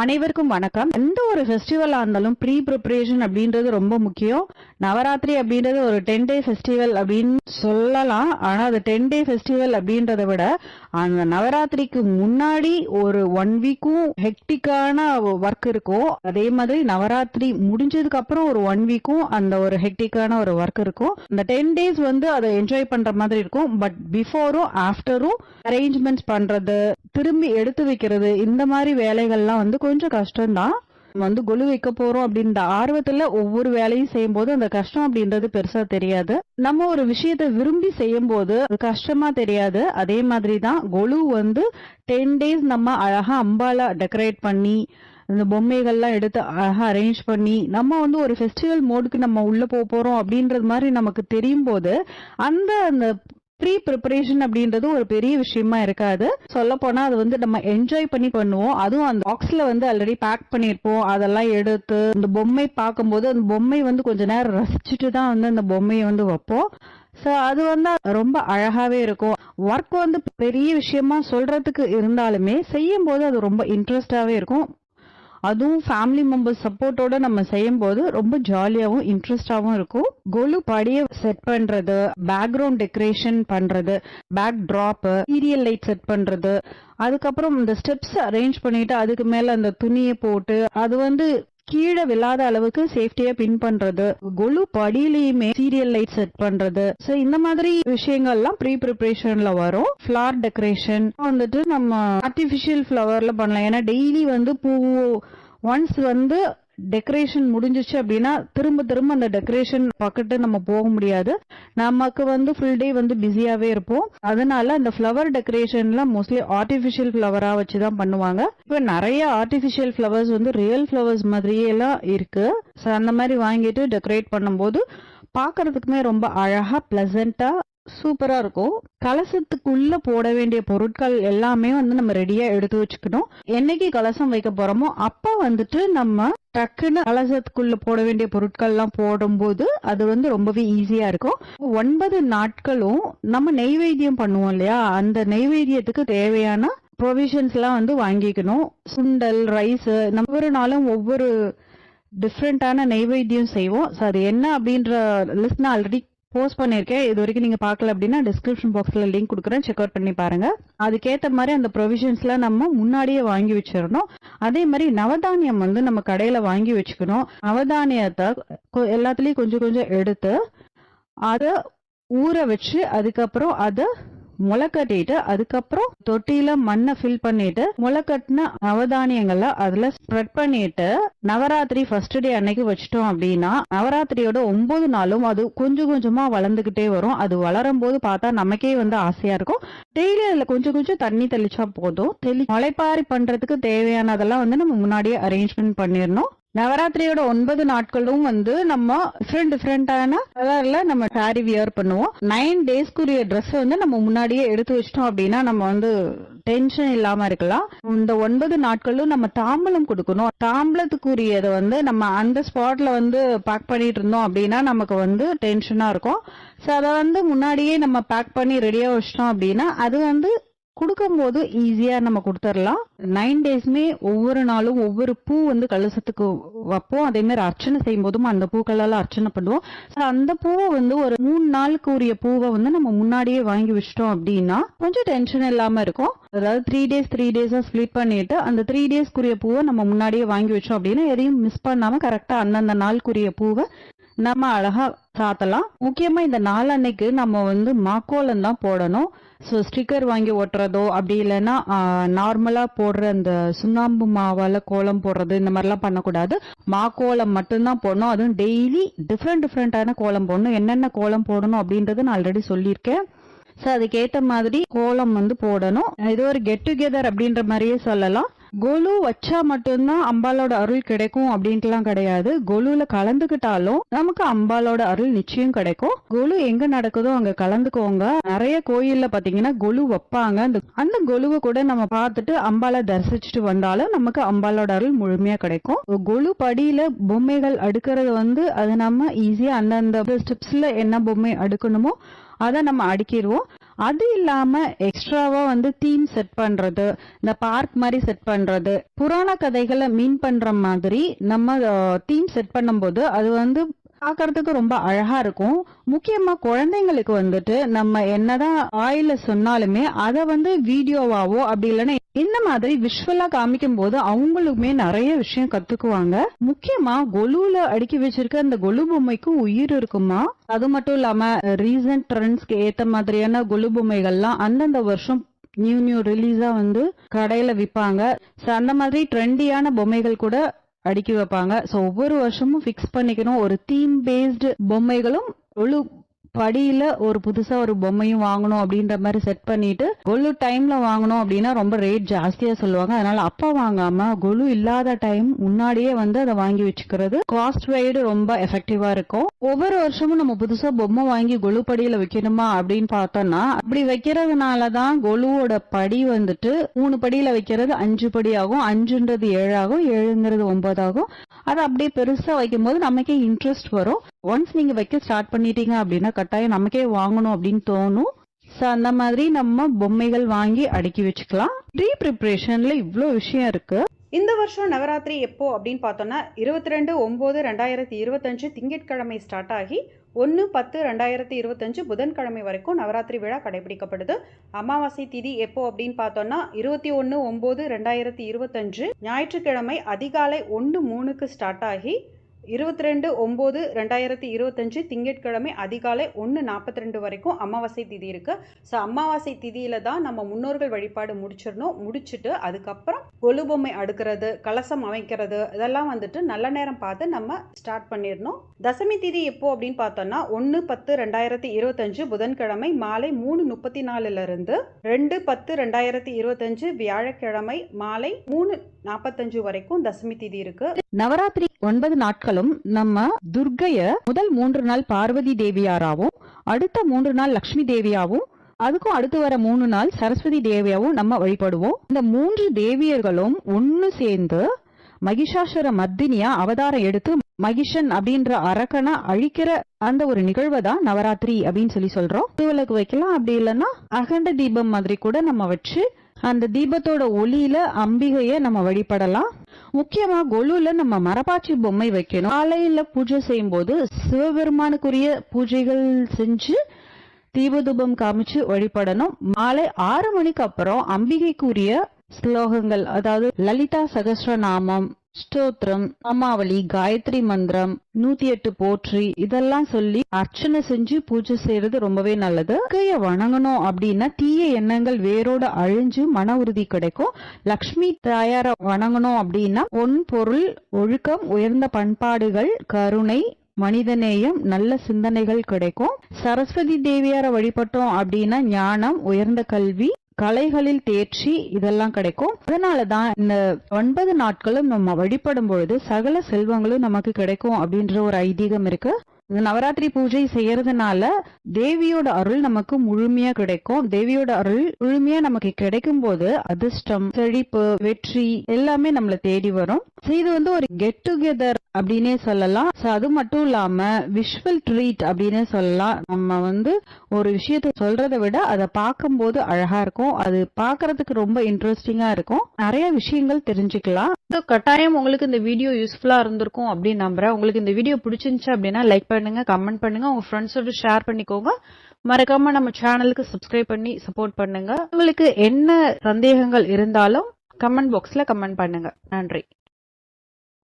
அனைவருக்கும் வணக்கம். எந்த ஒரு ஃபெஸ்டிவலாக இருந்தாலும் ப்ரீ ப்ரிப்பரேஷன் அப்படின்றது ரொம்ப முக்கியம். நவராத்திரி அப்படின்றது ஒரு டென் டே ஃபெஸ்டிவல் அப்படின்னு சொல்லலாம். ஆனால் அது டென் டே ஃபெஸ்டிவல் அப்படின்றத விட அந்த நவராத்திரிக்கு முன்னாடி ஒரு ஒன் வீக்கும் ஹெக்டிக்கான ஒர்க் இருக்கும். அதே மாதிரி நவராத்திரி முடிஞ்சதுக்கு அப்புறம் ஒரு ஒன் வீக்கும் அந்த ஒரு ஹெக்டிக்கான ஒரு ஒர்க் இருக்கும். அந்த டென் டேஸ் வந்து அதை என்ஜாய் பண்ற மாதிரி இருக்கும். பட் பிஃபோரும் ஆஃப்டரும் அரேஞ்ச்மெண்ட்ஸ் பண்றது திரும்பி எடுத்து வைக்கிறது இந்த மாதிரி வேலைகள்லாம் வந்து கொஞ்சம் கஷ்டம்தான். வந்து கொலு வைக்க போறோம் அப்படின்ற ஆர்வத்துல ஒவ்வொரு வேலையும் செய்யும் போது அந்த கஷ்டம் அப்படின்றது பெருசா தெரியாது. நம்ம ஒரு விஷயத்தை விரும்பி செய்யும் போது கஷ்டமா தெரியாது. அதே மாதிரி தான் கொலு வந்து டென் டேஸ் நம்ம அழகா அம்பால டெக்கரேட் பண்ணி இந்த பொம்மைகள்லாம் எடுத்து அழகா அரேஞ்ச் பண்ணி நம்ம வந்து ஒரு ஃபெஸ்டிவல் மோடுக்கு நம்ம உள்ள போக போறோம் அப்படின்றது மாதிரி நமக்கு தெரியும் போது அந்த அந்த ப்ரீ ப்ரிப்பரேஷன் அப்படின்றது ஒரு பெரிய விஷயமா இருக்காது. சொல்ல போனா அது வந்து நம்ம என்ஜாய் பண்ணி பண்ணுவோம். அதுவும் அந்த பாக்ஸ்ல வந்து ஆல்ரெடி பேக் பண்ணியிருப்போம். அதெல்லாம் எடுத்து அந்த பொம்மை பார்க்கும்போது அந்த பொம்மை வந்து கொஞ்ச நேரம் ரசிச்சுட்டு தான் வந்து அந்த பொம்மையை வந்து வைப்போம். ஸோ அது வந்து ரொம்ப அழகாவே இருக்கும். ஒர்க் வந்து பெரிய விஷயமா சொல்றதுக்கு இருந்தாலுமே செய்யும் போது அது ரொம்ப இன்ட்ரெஸ்டாவே இருக்கும். அதுவும் ஃபேமிலி மெம்பர்ஸ் சப்போர்ட்டோட நம்ம செய்யும் போது ரொம்ப ஜாலியாகவும் இன்ட்ரெஸ்டாகவும் இருக்கும். கொலு படிய செட் பண்றது பேக்ரவுண்ட் டெக்கரேஷன் பண்றது backdrop serial light set பண்றது. அதுக்கப்புறம் இந்த ஸ்டெப்ஸ் அரேஞ்ச் பண்ணிட்டு அதுக்கு மேல அந்த துணியை போட்டு அது வந்து கீழே விழாத அளவுக்கு சேஃப்டியா பின் பண்றது. கொலு படியிலயுமே சீரியல் லைட் செட் பண்றது. சோ இந்த மாதிரி விஷயங்கள்லாம் ப்ரீ ப்ரிப்பரேஷன்ல வரும். ஃபிளார் டெக்கரேஷன் வந்துட்டு நம்ம ஆர்டிபிஷியல் ஃபிளவர்ல பண்ணலாம். ஏன்னா டெய்லி வந்து பூ ஒன்ஸ் வந்து டெக்கரேஷன் முடிஞ்சிச்சு அப்படின்னா திரும்ப திரும்ப அந்த டெக்கரேஷன் பக்கத்து நம்ம போக முடியாது. நமக்கு வந்து ஃபுல் டே வந்து பிஸியாவே இருப்போம். அதனால அந்த ஃப்ளவர் டெக்கரேஷன்லாம் மோஸ்ட்லி ஆர்டிஃபிஷியல் ஃப்ளவரா வச்சு தான் பண்ணுவாங்க. இப்போ நிறைய ஆர்டிஃபிஷியல் ஃப்ளவர்ஸ் வந்து ரியல் ஃப்ளவர்ஸ் மாதிரியே எல்லாம் இருக்கு. ஸோ அந்த மாதிரி வாங்கிட்டு டெக்கரேட் பண்ணும்போது பார்க்கறதுக்குமே ரொம்ப அழகா பிளசண்டா சூப்பராக இருக்கும். கலசத்துக்குள்ள போட வேண்டிய பொருட்கள் எல்லாமே வந்து நம்ம ரெடியா எடுத்து வச்சுக்கணும். என்னைக்கு கலசம் வைக்க போறோமோ அப்ப வந்துட்டு நம்ம டக்குன்னு கலசத்துக்குள்ள போட வேண்டிய பொருட்கள் எல்லாம் போடும்போது அது வந்து ரொம்பவே ஈஸியா இருக்கும். ஒன்பது நாட்களும் நம்ம நெய்வேத்தியம் பண்ணுவோம் இல்லையா? அந்த நெய்வேத்தியத்துக்கு தேவையான ப்ரொவிஷன்ஸ் எல்லாம் வந்து வாங்கிக்கணும். சுண்டல் ரைஸ் நம்ம ஒவ்வொரு நாளும் ஒவ்வொரு டிஃப்ரெண்டான நெய்வேத்தியம் செய்வோம். ஸோ அது என்ன அப்படின்ற லிஸ்ட் நான் ஆல்ரெடி போஸ்ட் பண்ணியிருக்கேன் இது வரைக்கும் நீங்க பார்க்கல அப்படின்னா டிஸ்கிரிப்ஷன் பாக்ஸ்ல லிங்க் கொடுக்குறேன். செக் அவுட் பண்ணி பாருங்க. அதுக்கேற்ற மாதிரி அந்த ப்ரொவிஷன்ஸ்லாம் நம்ம முன்னாடியே வாங்கி வச்சிடணும். அதே மாதிரி நவதானியம் வந்து நம்ம கடையில வாங்கி வச்சுக்கணும். நவதானியத்தை எல்லாத்துலேயும் எல்லாத்துலயும் கொஞ்சம் கொஞ்சம் எடுத்து அதை ஊற வச்சு அதுக்கப்புறம் அதை முளை கட்டிட்டு அதுக்கப்புறம் தொட்டியில மண்ணை ஃபில் பண்ணிட்டு முளை கட்டின நவதானியங்களை அதுல ஸ்ப்ரெட் பண்ணிட்டு நவராத்திரி ஃபர்ஸ்ட் டே அன்னைக்கு வச்சிட்டோம் அப்படின்னா நவராத்திரியோட ஒன்பது நாளும் அது கொஞ்சம் கொஞ்சமா வளர்ந்துகிட்டே வரும். அது வளரும் போது பார்த்தா நமக்கே வந்து ஆசையா இருக்கும். டெய்லி அதுல கொஞ்சம் கொஞ்சம் தண்ணி தெளிச்சா போதும். தெளி முளைப்பாரி பண்றதுக்கு தேவையானதெல்லாம் வந்து நம்ம முன்னாடியே அரேஞ்ச்மெண்ட் பண்ணிடணும். நவராத்திரியோட ஒன்பது நாட்களும் வந்து நம்ம டிஃப்ரெண்ட் டிஃப்ரெண்டான கலர்ல நம்ம சாரி வியர் பண்ணுவோம். நைன் டேஸ்க்குரிய ட்ரெஸ் வந்து நம்ம முன்னாடியே எடுத்து வச்சிட்டோம் அப்படின்னா நம்ம வந்து டென்ஷன் இல்லாம இருக்கலாம். இந்த ஒன்பது நாட்களும் நம்ம தாம்பலம் கொடுக்கணும். தாம்பலத்துக்குரியதை வந்து நம்ம அந்த ஸ்பாட்ல வந்து பேக் பண்ணிட்டு இருந்தோம் அப்படின்னா நமக்கு வந்து டென்ஷனா இருக்கும். ஸோ அதை வந்து முன்னாடியே நம்ம பேக் பண்ணி ரெடியா வச்சிட்டோம் அப்படின்னா அது வந்து கொடுக்கும்போது ஈஸியா நம்ம கொடுத்துடலாம். நைன் டேஸ்மே ஒவ்வொரு நாளும் ஒவ்வொரு பூ வந்து கலசத்துக்கு வைப்போம். அதே மாதிரி அர்ச்சனை செய்யும் போதும் அந்த பூக்களால் அர்ச்சனை பண்ணுவோம். ஸோ அந்த பூவை வந்து ஒரு மூணு நாளுக்கு உரிய பூவை வந்து நம்ம முன்னாடியே வாங்கி வச்சிட்டோம் அப்படின்னா கொஞ்சம் டென்ஷன் இல்லாம இருக்கும். அதாவது த்ரீ டேஸ் த்ரீ டேஸா ஸ்ப்ளிட் பண்ணிட்டு அந்த த்ரீ டேஸ்க்குரிய பூவை நம்ம முன்னாடியே வாங்கி வச்சோம் அப்படின்னா எதையும் மிஸ் பண்ணாம கரெக்டா அந்தந்த நாளுக்குரிய பூவை நம்ம அழகா சாத்தலாம். முக்கியமா இந்த நாள் அன்னைக்கு நம்ம வந்து மாக்கோலம் தான் போடணும். ஸோ ஸ்டிக்கர் வாங்கி ஒட்டுறதோ அப்படி இல்லைன்னா நார்மலாக போடுற அந்த சுண்ணாம்பு மாவால் கோலம் போடுறது இந்த மாதிரிலாம் பண்ணக்கூடாது. மா கோலம் மட்டும்தான் போடணும். அதுவும் டெய்லி டிஃப்ரெண்ட் டிஃப்ரெண்ட்டான கோலம் போடணும். என்னென்ன கோலம் போடணும் அப்படின்றது நான் ஆல்ரெடி சொல்லியிருக்கேன். ஸோ அதுக்கேற்ற மாதிரி கோலம் வந்து போடணும். இது ஒரு கெட் டுகெதர் அப்படின்ற மாதிரியே சொல்லலாம். கோலு வச்சா மட்டும்தான் அம்பாலோட அருள் கிடைக்கும் அப்படின்ட்டுலாம் கிடையாது. கோலுல கலந்துக்கிட்டாலும் நமக்கு அம்பாலோட அருள் நிச்சயம் கிடைக்கும். கோலு எங்க நடக்குதோ அங்க கலந்துக்கோங்க. நிறைய கோயில்ல பாத்தீங்கன்னா கொலு வைப்பாங்க. அந்த அந்த கொலுவை கூட நம்ம பார்த்துட்டு அம்பாலை தரிசிச்சுட்டு வந்தாலும் நமக்கு அம்பாலோட அருள் முழுமையா கிடைக்கும். கொலு படியில பொம்மைகள் அடுக்கிறது வந்து அது நம்ம ஈஸியா அந்தந்த ஸ்டெப்ஸ்ல என்ன பொம்மை அடுக்கணுமோ அதை நம்ம அடுக்கிடுவோம். அது இல்லாம எக்ஸ்ட்ராவா வந்து தீம் செட் பண்றது இந்த பார்க் மாதிரி செட் பண்றது புராண கதைகளை மீன் பண்ற மாதிரி நம்ம தீம் செட் பண்ணும்போது அது வந்து பார்க்கறதுக்கு ரொம்ப அழகா இருக்கும். முக்கியமா குழந்தைங்களுக்கு வந்துட்டு நம்ம என்னதான் ஆயில சொன்னாலுமே அதை வந்து வீடியோவாவோ அப்படி இல்லைன்னா இந்த மாதிரி விஷுவலா காமிக்கும் போது அவங்களுமே நிறைய விஷயம் கத்துக்குவாங்க. முக்கியமா கொலுல அடுக்கி வச்சிருக்க அந்த கொலு பொம்மைக்கு உயிர் இருக்குமா? அது மட்டும் இல்லாம ரீசன்ட் ட்ரெண்ட்ஸ்க்கு ஏத்த மாதிரியான கொலு பொம்மைகள்லாம் அந்தந்த வருஷம் நியூ நியூ ரிலீஸா வந்து கடையில விற்பாங்க ஸோ அந்த மாதிரி ட்ரெண்டியான பொம்மைகள் கூட அடுக்கி வைப்பாங்க. ஸோ ஒவ்வொரு வருஷமும் ஃபிக்ஸ் பண்ணிக்கணும். ஒரு தீம் பேஸ்டு பொம்மைகளும் கொலு படியில ஒரு புதுசா ஒரு பொம்மையும் வாங்கணும் அப்படின்ற மாதிரி செட் பண்ணிட்டு கொலு டைம்ல வாங்கணும் அப்படின்னா ரொம்ப ரேட் ஜாஸ்தியா சொல்லுவாங்க. அதனால அப்ப வாங்காம கொலு இல்லாத டைம் முன்னாடியே வந்து அதை வாங்கி வச்சுக்கிறது காஸ்ட் வைடு ரொம்ப எஃபெக்டிவா இருக்கும். ஒவ்வொரு வருஷமும் நம்ம புதுசா பொம்மை வாங்கி கொலு படியில வைக்கணுமா அப்படின்னு பார்த்தோம்னா அப்படி வைக்கிறதுனாலதான் கொலுவோட படி வந்துட்டு மூணு படியில வைக்கிறது அஞ்சு படி ஆகும். அஞ்சுன்றது ஏழாகும் ஏழுங்கிறது ஒன்பதாகும். அது அப்படியே பெருசா வைக்கும் போது நமக்கே இன்ட்ரெஸ்ட் வரும். ஒன்ஸ் நீங்க வைக்க ஸ்டார்ட் பண்ணிட்டீங்க அப்படின்னா கட்டாயம் நமக்கே வாங்கணும் அப்படின்னு தோணும். ஸோ அந்த மாதிரி நம்ம பொம்மைகள் வாங்கி அடுக்கி வச்சுக்கலாம். ப்ரீ ப்ரிப்ரேஷன்ல இவ்வளோ விஷயம் இருக்கு. இந்த வருஷம் நவராத்திரி எப்போ அப்படின்னு பார்த்தோன்னா இருபத்தி ரெண்டு ஒம்பது ரெண்டாயிரத்தி இருபத்தஞ்சு திங்கட்கிழமை ஸ்டார்ட் ஆகி ஒன்று பத்து ரெண்டாயிரத்தி இருபத்தஞ்சு புதன்கிழமை வரைக்கும் நவராத்திரி விழா கடைபிடிக்கப்படுது. அமாவாசை திதி எப்போ அப்படின்னு பார்த்தோம்னா இருபத்தி ஒன்று ஒம்பது ரெண்டாயிரத்தி இருபத்தஞ்சு ஞாயிற்றுக்கிழமை அதிகாலை ஒன்று மூணுக்கு ஸ்டார்ட் ஆகி இருபத்தி ரெண்டு ஒம்பது ரெண்டாயிரத்தி இருபத்தஞ்சு திங்கட்கிழமை அதிகாலை ஒன்று நாற்பத்தி ரெண்டு வரைக்கும் அமாவாசை திதி இருக்குது ஸோ அமாவாசை திதியில் தான் நம்ம முன்னோர்கள் வழிபாடு முடிச்சிடணும். முடிச்சுட்டு அதுக்கப்புறம் கொலுபொம்மை அடுக்கிறது கலசம் அமைக்கிறது இதெல்லாம் வந்துட்டு நல்ல நேரம் பார்த்து நம்ம ஸ்டார்ட் பண்ணிடணும். தசமி திதி எப்போ அப்படின்னு பார்த்தோம்னா ஒன்று பத்து ரெண்டாயிரத்தி இருபத்தஞ்சு புதன்கிழமை மாலை மூணு முப்பத்தி நாலுலேருந்து ரெண்டு பத்து ரெண்டாயிரத்தி இருபத்தஞ்சு வியாழக்கிழமை மாலை மூணு நாற்பத்தஞ்சு வரைக்கும் தசமி திதி இருக்குது நவராத்திரி ஒன்பது நாட்களும் நம்ம துர்கைய முதல் மூன்று நாள் பார்வதி தேவியாராவும் அடுத்த மூன்று நாள் லக்ஷ்மி தேவியாவும் அதுக்கும் அடுத்து வர மூணு நாள் சரஸ்வதி தேவியாவும் நம்ம வழிபடுவோம். இந்த மூன்று தேவியர்களும் ஒன்னு சேர்ந்து மகிஷாசுர மத்தினியா அவதாரம் எடுத்து மகிஷன் அப்படின்ற அரக்கனை அழிக்கிற அந்த ஒரு நிகழ்வை தான் நவராத்திரி அப்படின்னு சொல்லி சொல்றோம். திருவிளக்கு வைக்கலாம் அப்படி இல்லைன்னா அகண்ட தீபம் மாதிரி கூட நம்ம வச்சு அந்த தீபத்தோட ஒளியில அம்பிகைய நம்ம வழிபடலாம். முக்கியமா கொலுல நம்ம மரப்பாச்சி பொம்மை வைக்கணும். காலையில பூஜை செய்யும் போது சிவபெருமானுக்குரிய பூஜைகள் செஞ்சு தீபதூபம் காமிச்சு வழிபடணும். மாலை ஆறு மணிக்கு அப்புறம் அம்பிகைக்குரிய ஸ்லோகங்கள் அதாவது லலிதா சகஸ்ரநாமம் ஸ்தோத்திரம் அம்மாவளி காயத்ரி மந்திரம் நூத்தி எட்டு போற்றி இதெல்லாம் சொல்லி அர்ச்சனை செஞ்சு பூஜை செய்யறது ரொம்பவே நல்லது. கைய வணங்கணும் அப்படின்னா தீய எண்ணங்கள் வேரோட அழிஞ்சு மன உறுதி கிடைக்கும். லக்ஷ்மி தாயார வணங்கணும் அப்படின்னா பொன் பொருள் ஒழுக்கம் உயர்ந்த பண்பாடுகள் கருணை மனிதநேயம் நல்ல சிந்தனைகள் கிடைக்கும். சரஸ்வதி தேவியார வழிபட்டோம் அப்படின்னா ஞானம் உயர்ந்த கல்வி கலைகளில் தேர்ச்சி இதெல்லாம் கிடைக்கும். அதனாலதான் இந்த ஒன்பது நாட்களும் நம்ம வழிபடும் பொழுது சகல செல்வங்களும் நமக்கு கிடைக்கும் அப்படின்ற ஒரு ஐதீகம் இருக்கு. இந்த நவராத்திரி பூஜை செய்யறதுனால தேவியோட அருள் நமக்கு முழுமையா கிடைக்கும். தேவியோட அருள் முழுமையா நமக்கு கிடைக்கும் போது அதிர்ஷ்டம் செழிப்பு வெற்றி எல்லாமே நம்மள தேடி வரும். இது வந்து ஒரு கெட் டுகெதர் அப்படின்னே சொல்லலாம். ஸோ அது மட்டும் இல்லாம விஷுவல் ட்ரீட் அப்படின்னே சொல்லலாம். நம்ம வந்து ஒரு விஷயத்த சொல்றதை விட அதை பார்க்கும்போது அழகா இருக்கும். அது பார்க்கறதுக்கு ரொம்ப இன்ட்ரெஸ்டிங்கா இருக்கும். நிறைய விஷயங்கள் தெரிஞ்சுக்கலாம். So, கட்டாயம் உங்களுக்கு இந்த வீடியோ யூஸ்ஃபுல்லா இருந்திருக்கும் அப்படின்னு நம்புறேன். உங்களுக்கு இந்த வீடியோ பிடிச்சிருந்துச்சு அப்படின்னா லைக் பண்ணுங்க கமெண்ட் பண்ணுங்க. உங்க ஃப்ரெண்ட்ஸோட ஷேர் பண்ணிக்கோங்க. மறக்காம நம்ம சேனலுக்கு சப்ஸ்கிரைப் பண்ணி சப்போர்ட் பண்ணுங்க. உங்களுக்கு என்ன சந்தேகங்கள் இருந்தாலும் கமெண்ட் பாக்ஸ்ல கமெண்ட் பண்ணுங்க. நன்றி.